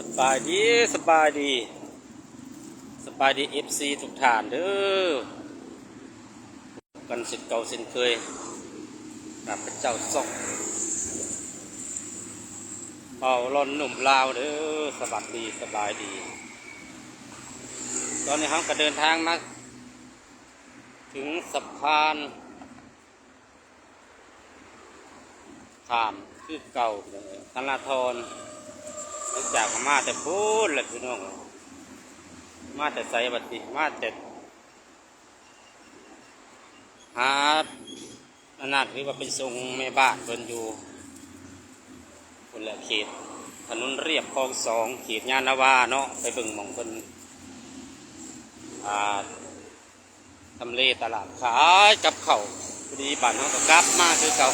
สบายดีสบายดีสบายดีเอฟซีทุกฐานเด้อกันสิทธิ์เก่าสินเคยกับพระเจ้าส่องเป่าร้อนหนุ่มลาวเด้อสบัดดีสบายดี ตอนนี้เขาก็เดินทางมาถึงสะพานขามคือเก่าธนาธร หลังจากมาแต่พูดหละพี่น้องมาแต่ใส่บัติมาแต่หาอนาถหรือว่าเป็นทรงแม่บ้านเพิ่นอยู่คนละเขตถนนเรียบคลองสองเขตยานาวาเนาะไปบิ่งมองเพิ่นอ่าทำเลตลาดขายกับเขาพอดีบ้านเขาก็กลับมาคือเก่า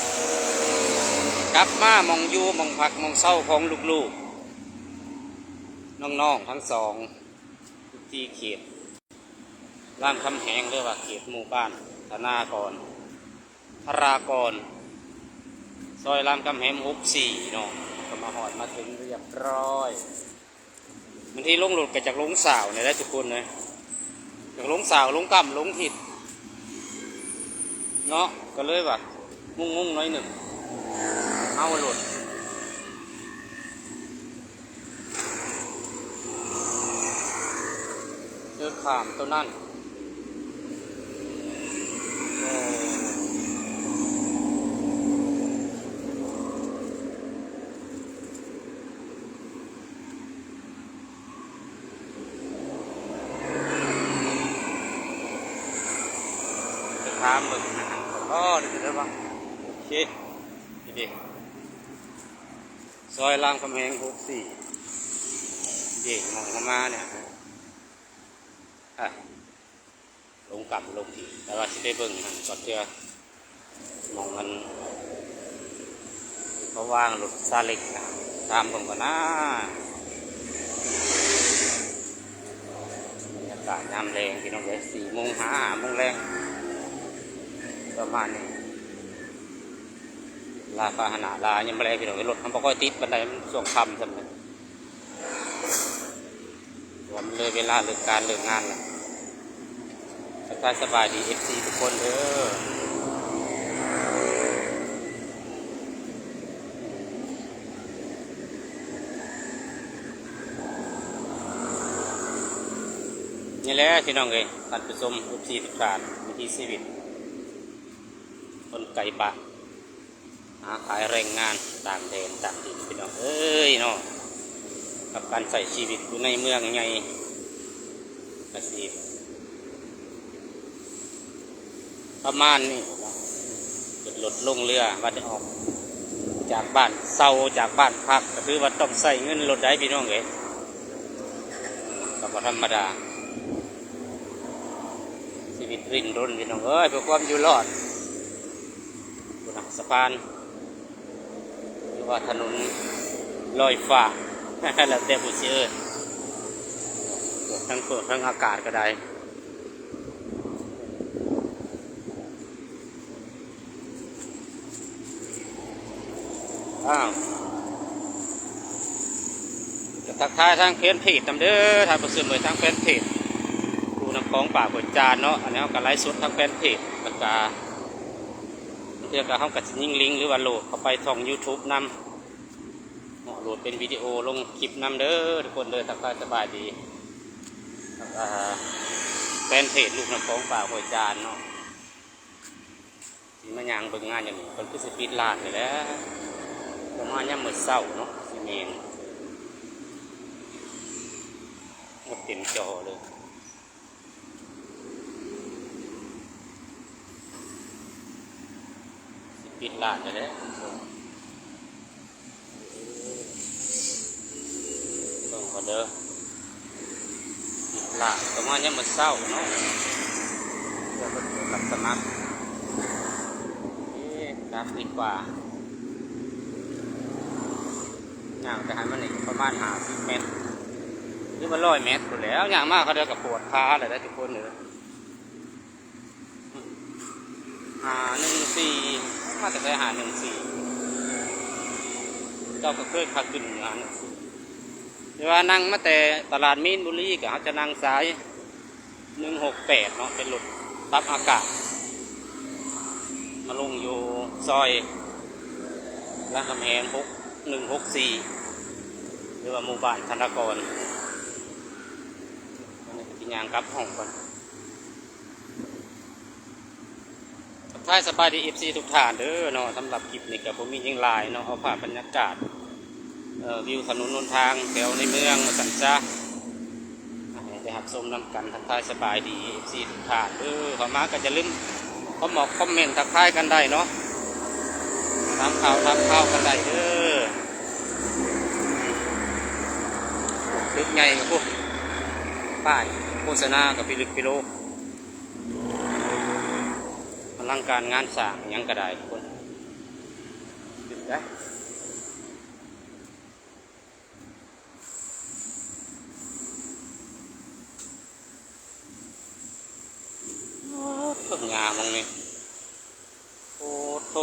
กลับมามองอยู่มองพักมองเศร้าของลูกๆ น้องๆทั้งสองที่เขตรามคำแหงเรียกว่าเขตหมู่บ้านธนากรธรากร ซอยรามคำแหงหกสี่เนาะก็มาหอดมาถึงเรียบร้อยบางทีลงหลุดกับจากลงสาวเนี่ยได้ทุกคนเลยจากลงสาวลงกำลงผิดเนาะก็เลยแบบงงงๆน้อยหนึ่งเอาหลุด เจอ ขามตัวนั่นถามมึงอ๋อเดี๋ยวได้ปะโอเคดีดีซอยรามคำแหงหกสี่เย่มองเข้ามาเนี่ย อะลงกลับลงอีกแต่ว่าสิได้เบิ่งหันก่อนเพื่อมองมันเขาะว่างรถซาเล็กตามผมก่อนนะบรรยากาศยามแรงพี่น้องเลยสี่โมงห้าโมงแรงประมาณนี้ลาพาหนาลายังไม่แรงพี่น้องเอ้ยรถมันบ่ค่อยติดบันไดมันส่วงคำสำเร็จวันเลยเวลาเลิกการเลิกงานแล้ว สบายสบายดีเอฟซีทุกคนเด้อนี่แหละพี่น้องเอ้ยท่านผู้ชมเอฟซีทุกท่านวิถีชีวิต คนไก่บะหาขายแรงงานต่างแดนต่างดินพี่น้องเอ้ยเนาะกับการใส่ชีวิตอยู่ในเมืองไงกสิ ประมาณนี้จุดหลดลงเรือว่าจะออกจากบ้านเศร้าจากบ้านพักก็คือว่าต้องใส่เงินรถได้พี่น้องเอ๋ยก็ธรรมดา ชีวิตรินรนพี่น้องเอ้ยเพื่อความอยู่รอดบนสะพานหรือว่าถนนลอยฟ้าแล้วแต่ผู้เชื่อทั้งเปิดทั้งอากาศก็ได้ อ้าวจะ ทักทายทางเพจเพจตำเด้อทางประสือเหมือนทางแฟนเพจดูน้ำของป่าเปิดจานเนาะอันนี้เขาก็ไลฟ์สดทางแฟนเพจแล้วก็เรียกว่าเขากับยิงลิงหรือว่าโหลดเข้าไปท่อง YouTube นำโหลดเป็นวิดีโอลงคลิปนำเด้อทุกคนเด้อทักทายสบายดีแล้วก็แฟนเพจลูกน้ำของป่าหอยจานเนาะที่มายางเบิ่งงานอย่างนี้คนคือสปีดลาดเลยแหล้วประมาณย่ำมือนเศร้าเนาะสิเมนห มดเต็มจอเลยสปีดลาดเลยแหล้วเบิ่งก็เด้อสปลาดประมาณย่ำมือเศร้าเนาะเพื่อเป็นหลักสมัครเอ๊ะกราฟดีกว่าอย่างไปหันมันอีกประมาณหาสิบเมตร หรือมันร้อยเมตรอยู่แล้วอย่างมากเขาเดียวกับปวดขาเลยได้ทุกคนเลยหาหนึ่งสี่มาแต่ได้หาหนึ่งสี่เจ้าก็เคยขัดขึ้นหาหนึ่งสี่รือว่านั่งมาแต่ตลาดมีนบุรีก็เขาจะนั่งสายหนึ่งหกแปดเนาะเป็นรถปรับอากาศ มาลงอยู่ซอยรามคำแหงหกหนึ่งหกสี่หรือว่าหมู่บ้านธนากร อันยางกลับห้องก่อนทักทายสบายดีเอฟซีทุกท่านเด้อเนาะสำหรับคลิปนี้กับผมมียิงลายเนาะเอาภาพบรรยากาศวิวถนนนนทางแถวในเมืองสันจ้าให้ได้หักชมน้ำกันทักทายสบายดีเอฟซีทุกท่านเด้อขอมาก็จะลืมคอมบอกคอมเมนต์ทักทายกันได้เนาะทำข่าวทำข่าวกันได้เด้อลึกไงกับพวก ป้ายโฆษณากับพิลึกพิโลพลังการงานสร้างยังก็ไดคนดึกได้เพิ่งงามมองนี่โอ้โห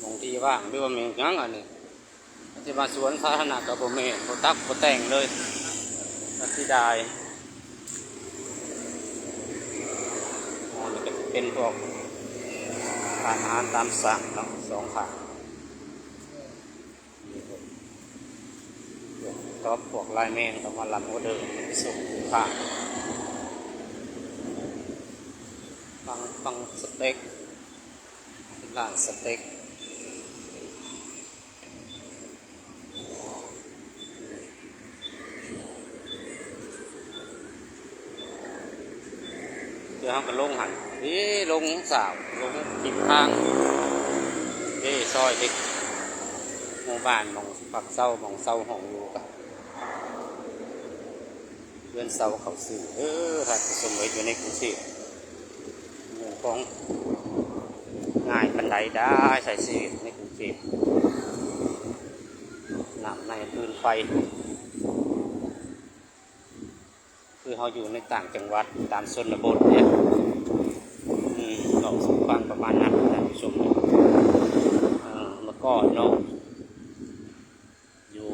มองที่ว่างหรือว่าเมีงยังอันนี้จะมาสวนสาธารณะกับผมเองบ่ตักบ่แต่งเลย ตัดที่ได้มองนี่ก็เป็นพวกอาหารตามสั่งเนาะสองฝั่งก็พวกลน์แมนก็มาลำก็เดินส่งลูกค้าฟังฟังสเต็กร้านสเต็ก ดี๋ยวเขาก็ลงหันนี่ลงสาวลงทิมทางนี่ซอยเด็กหมู่บ้านมองปักเศร้ามองเศร้าห้องอยู่กันเพื่อนเศร้าเขาสื่อเออถ้าผสมไว้อยู่ในกรุงเทพหมู่ของง่ายปันไดได้ใส่ชีวิตในกรุงเทพนำในปืนไฟ คือเขาอยู่ในต่างจังหวัดตามชนบทเนี่ยอืมเราสุฟังประมาณนั้นท่านผู้ชมเอ่อเมื่อก่อนเนาะอยู่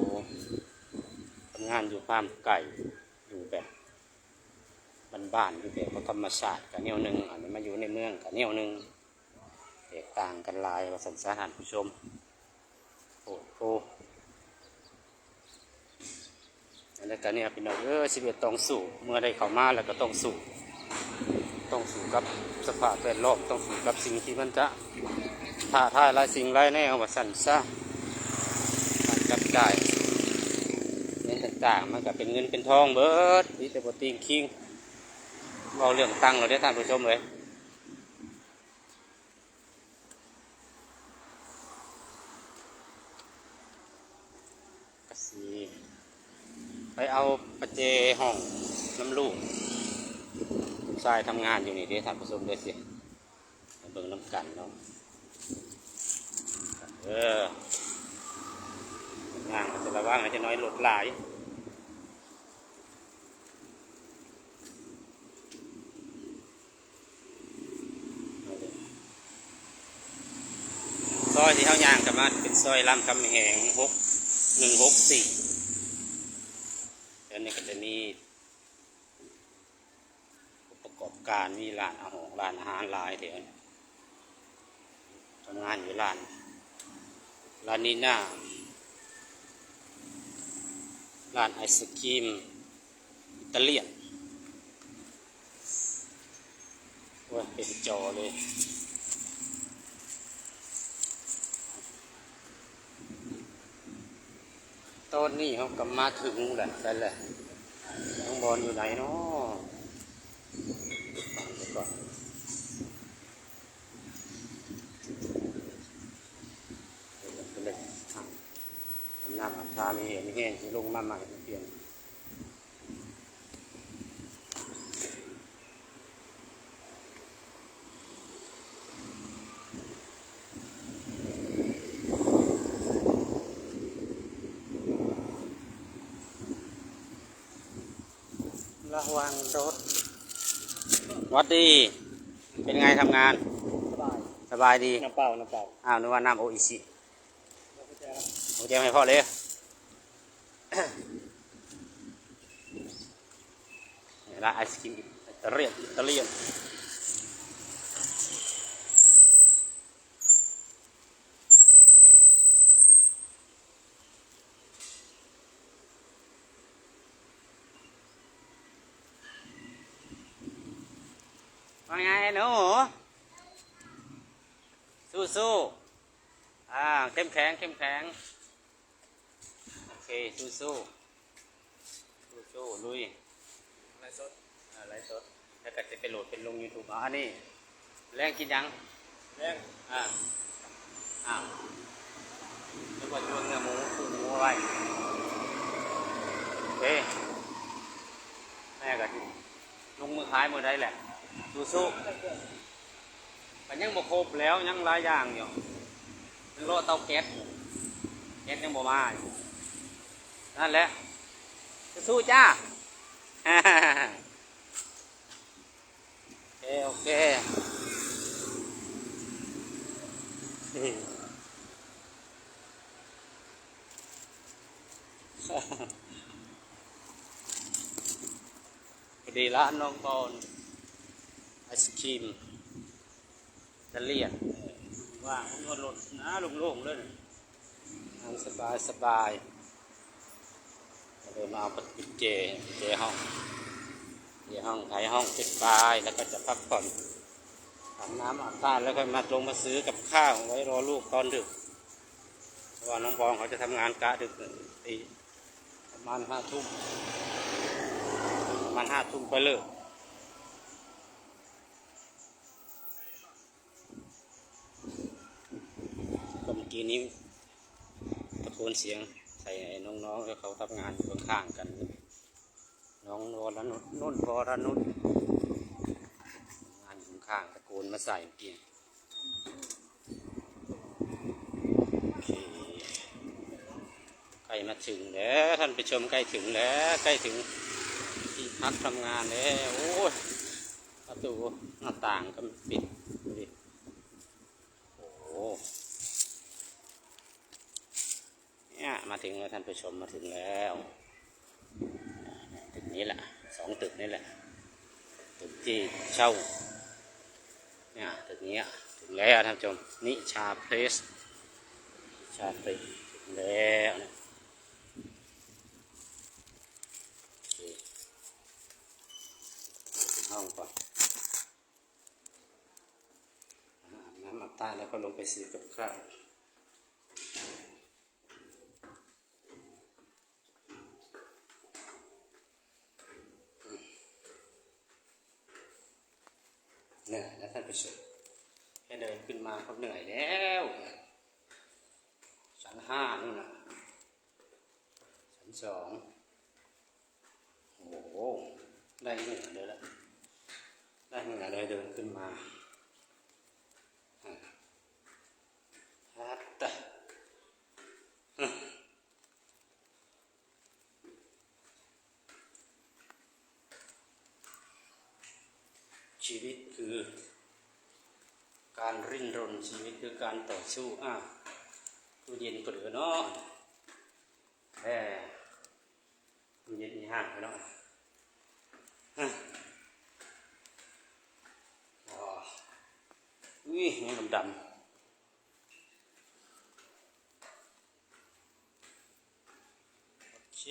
ทำงานอยู่ฟาร์มไก่อยู่แบบบ้านๆอยู่แบบธรรมชาติกับแนวหนึ่งอันนี้มาอยู่ในเมืองกับแนวหนึ่งแตกต่างกันลายว่าสันสาหานผู้ชมโอ้โห อันนี้กันเนี่ยพี่น้องเออชีวิตต้องสู้เมื่อได้เข้ามาแล้วก็ต้องสู้ต้องสู้กับสภาพแวดล้อมต้องสู้กับสิ่งที่มันจะท้าทายหลายสิ่งหลายแนวว่าสั่นซะมันจับจ่ายเงินต่างๆมันก็เป็นเงินเป็นทองเบิดนี่แต่บติงคิงเราเรื่องตังเราได้ท่านผู้ชมเลยกสี ไปเอาประเจห้องน้ำลูกลูกชายทำงานอยู่นี่เด้ท่านผู้ชมเลยสิเบิ่งน้ำกันเนาะเอองานจะระว่างอาจจะน้อยลดหลายซอยที่เขายางกันมาเป็นซอยลำคำแหงหกหนึ่งหกสี่ แล้วนี่ก็จะมีประกอบการมีร้านอาหารร้านอาหารหลายเดี๋ยวทำงานอยู่ร้านร้านนี้น่าร้านไอศครีมอิตาเลียนโอ้ยเป็นจอเลย ตอนนี้เขากำมาถึงแหละใช่แหละน้องบอลอยู่ไหนเนาะก่อนเดี๋ยวจะเล่นทางน้ำอาบชาไม่เห็นแห้งสิลงมาใหม่เปลี่ยน ระวังรถหวัดดี เป็นไงทำงาน สบายสบายดี น้ำเปล่าน้ำเปล่าอ้าวนึกว่าน้ำโออิชิโอเจให้พ่อเลยนี่ละไอศครีมอิตาเลียนอิตาเลียน ว่าไงหนูสู้สู้ๆอ่าเข้มแข็งเข้มแข็ง โอเค สู้สู้สู้สู้ๆลุยอะไรสดอะไรสดแล้วก็จะไปโหลดเป็นลง YouTube อ๋ออันนี้แรงกินยังแม่งอ่าอ้าวแล้วก็ชวนเนื้อหมูปูหมูเอาไว้โอเคแม่ก็ลงมือขายมือได้แหละ สู้มันยังบ่ครบแล้วยังหลายอย่างอยู่ยังรอเตาแก๊สแก๊สยังบ่มาอยู่นั่นแหละสู้จ้าโอเคโอเคพอดีร้านน้องบอล ไอศครีมตะเลียนว่างมันก็หลดนะโล่งๆเลยนั่งสบายสบายก็เลยมาเอาปิดเจเจห้องเจห้องไขห้องปิดบายแล้วก็จะพักผ่อนอาบน้ำอาบท่าแล้วก็มาลงมาซื้อกับข้าวไว้รอลูกตอนดึกเพราะว่าน้องบองเขาจะทำงานกะดึกตีประมาณห้าทุ่มประมาณห้าทุ่มไปเลยก็เมื่อ กี้นี้ตะโกนเสียงใส่น้องๆแล้วเขาทำงานอยู่ข้างๆกัน น้องวรนุชนุ่นวรนุชงานอยู่ข้างตะโกนมาใส่เมื่อกี้ใกล้มาถึงแล้วท่านผู้ชมใกล้ถึงแล้วใกล้ถึงที่พักทำงานแล้วโอ้ยประตูหน้าต่างก็ปิดดูดิโอ้โหเนี่ยมาถึงแล้วท่าน ผู้ชมมาถึงแล้วตึกนี้แหละสองตึกนี่แหละตึกที่เช่าเนี่ยตึกนี้อะถึงแล้วท่านผู้ชมนิชาเพลสชาเพลสถึงแล้วนะห้องก่อนอาบน้ำอาบใตาแล้วก็ลงไปซื้อกับข้าว เหนื่อยแล้วท่านผู้ชมแค่เดินขึ้นมาก็เหนื่อยแล้วชั้นห้านู่นนะชั้นสองโอ้โหได้เหนื่อยเลยละได้เหนื่อยเลยเดินขึ้นมาฮับะอืมชีวิตคือ การริ้นรนชีวิตคือการต่อสู้อะตู้เย็นเหลือเนาะแหมตู้เย็นมีห้างไปเนาะอ๋ออุ้ยนี่ดำดำโอเค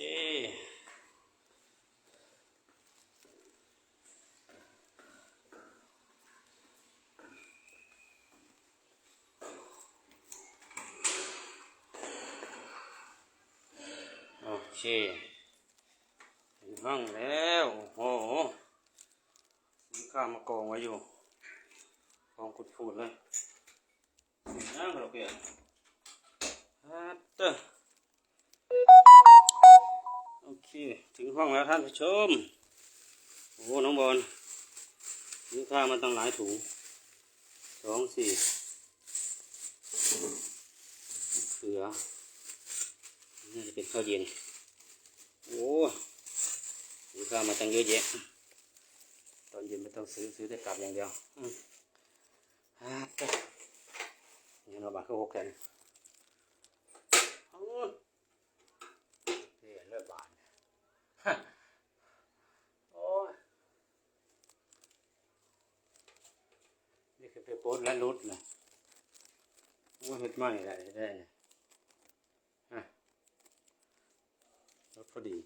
โอ เคถึงห้องแล้วโอ้โหซื้อข้ามากองไว้อยู่กองกุดฟูดเลยนั่งเราเปียฮัตเตอร์โอเค ถึงห้องแล้วท่านผู้ชม โอ้น้องบอลซื้อข้าวมาตั้งหลายถุงสองสี่เขือน่าจะเป็นข้าวเย็น โอ้ซื้อข้าวมาตั้งเยอะแยะตอนเย็นไม่ต้องซื้อซื้อได้กลับอย่างเดียวฮะก็นี่เราบาดก็หกแขนเอาเฮ้ยเลิกบานฮะโอ้ยนี่คือไปโพสและรุดนะว่าเฮ็ดไม่ได้ได้เนี่ยฮะรถ พอดี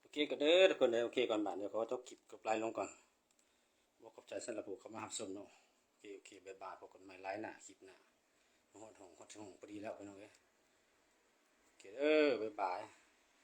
โอเคก็เด้อทุกคนเลยโอเคก่อนบาทเดี๋ยวเขอจบคลิปกับไลน์ลงก่อนบอกขอบใจสำหรับผู้เข้ามาหับสมเนาะโอเคโอเคบายบายพบกันใหม่ไลน์หน้าคลิปหน้าหอดหงหอดหงพอดีแล้วไปน้องเอ้ยโอเคเด้อบายบาย